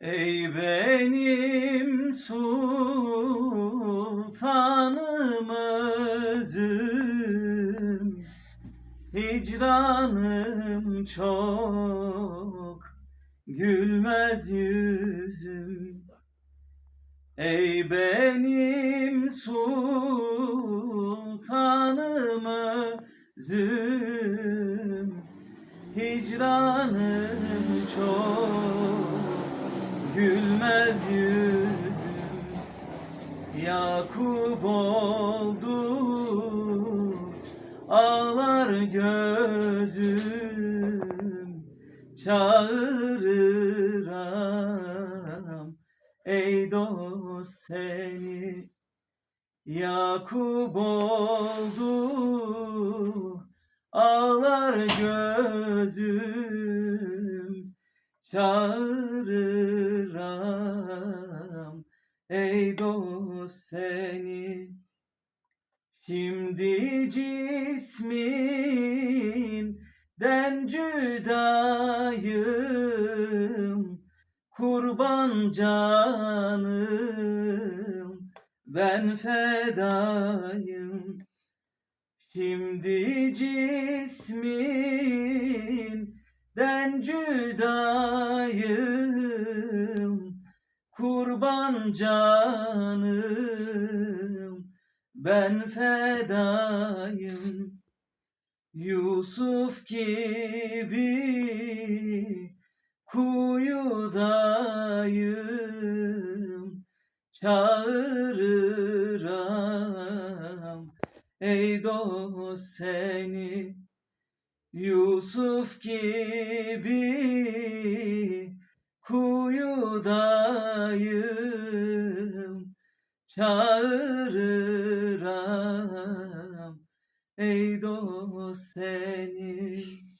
Ey benim sultanım özüm Hicranım çok gülmez yüzüm. Ey benim sultanım özüm Hicranım çok gülmez yüzüm Yakup oldu. Ağlar gözüm Çağırıram ey dost seni Yakup oldu. Ağlar gözüm Çağırıram. Ey dost seni Şimdi cisminden cüdayım. Kurban canım ben fedayım. Şimdi cisminden cüdayım Kurban canım. Ben fedayım Yusuf gibi kuyudayım. Çağırıram ey dost seni Yusuf gibi kuyudayım Çağırıram. Ey dost seni